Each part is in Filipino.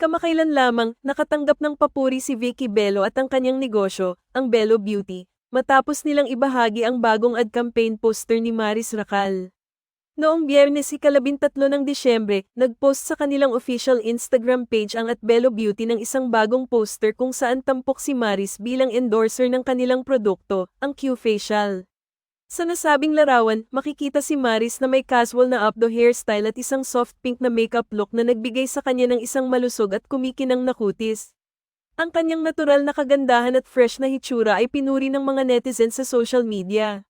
Kamakailan lamang, nakatanggap ng papuri si Vicky Bello at ang kanyang negosyo, ang Bello Beauty, matapos nilang ibahagi ang bagong ad campaign poster ni Maris Racal. Noong biyernes ikalabintatlo ng Disyembre, nagpost sa kanilang official Instagram page ang at Bello Beauty ng isang bagong poster kung saan tampok si Maris bilang endorser ng kanilang produkto, ang Q-Facial. Sa nasabing larawan, makikita si Maris na may casual na updo hairstyle at isang soft pink na makeup look na nagbigay sa kanya ng isang malusog at kumikinang na kutis. Ang kanyang natural na kagandahan at fresh na hitsura ay pinuri ng mga netizens sa social media.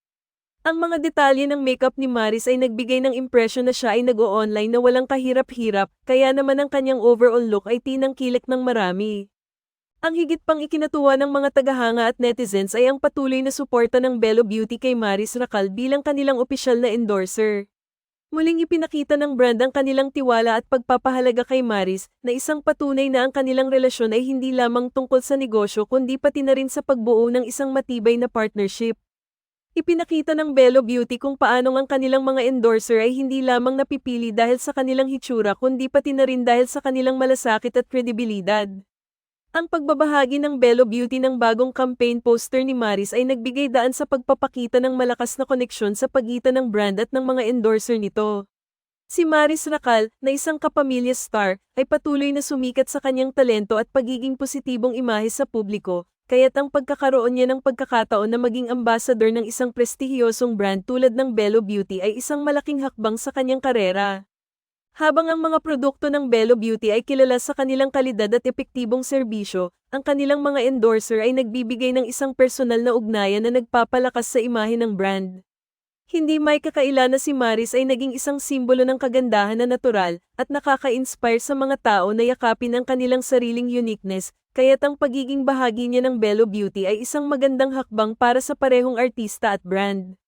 Ang mga detalye ng makeup ni Maris ay nagbigay ng impression na siya ay nag-o-online na walang kahirap-hirap, kaya naman ang kanyang overall look ay tinangkilik ng marami. Ang higit pang ikinatuwa ng mga tagahanga at netizens ay ang patuloy na suporta ng Bello Beauty kay Maris Racal bilang kanilang opisyal na endorser. Muling ipinakita ng brand ang kanilang tiwala at pagpapahalaga kay Maris na isang patunay na ang kanilang relasyon ay hindi lamang tungkol sa negosyo kundi pati na rin sa pagbuo ng isang matibay na partnership. Ipinakita ng Bello Beauty kung paanong ang kanilang mga endorser ay hindi lamang napipili dahil sa kanilang hitsura kundi pati na rin dahil sa kanilang malasakit at kredibilidad. Ang pagbabahagi ng Bello Beauty ng bagong campaign poster ni Maris ay nagbigay daan sa pagpapakita ng malakas na koneksyon sa pagitan ng brand at ng mga endorser nito. Si Maris Racal, na isang kapamilya star, ay patuloy na sumikat sa kanyang talento at pagiging positibong imahe sa publiko, kaya't ang pagkakaroon niya ng pagkakataon na maging ambassador ng isang prestihiyosong brand tulad ng Bello Beauty ay isang malaking hakbang sa kanyang karera. Habang ang mga produkto ng Bello Beauty ay kilala sa kanilang kalidad at epektibong serbisyo, ang kanilang mga endorser ay nagbibigay ng isang personal na ugnayan na nagpapalakas sa imahe ng brand. Hindi may kakaila na si Maris ay naging isang simbolo ng kagandahan na natural at nakaka-inspire sa mga tao na yakapin ang kanilang sariling uniqueness, kaya't ang pagiging bahagi niya ng Bello Beauty ay isang magandang hakbang para sa parehong artista at brand.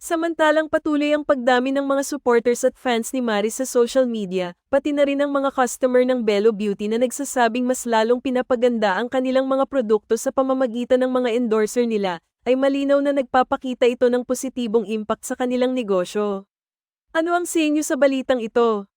Samantalang patuloy ang pagdami ng mga supporters at fans ni Maris sa social media, pati na rin ang mga customer ng Bello Beauty na nagsasabing mas lalong pinapaganda ang kanilang mga produkto sa pamamagitan ng mga endorser nila, ay malinaw na nagpapakita ito ng positibong impact sa kanilang negosyo. Ano ang sa inyo sa balitang ito?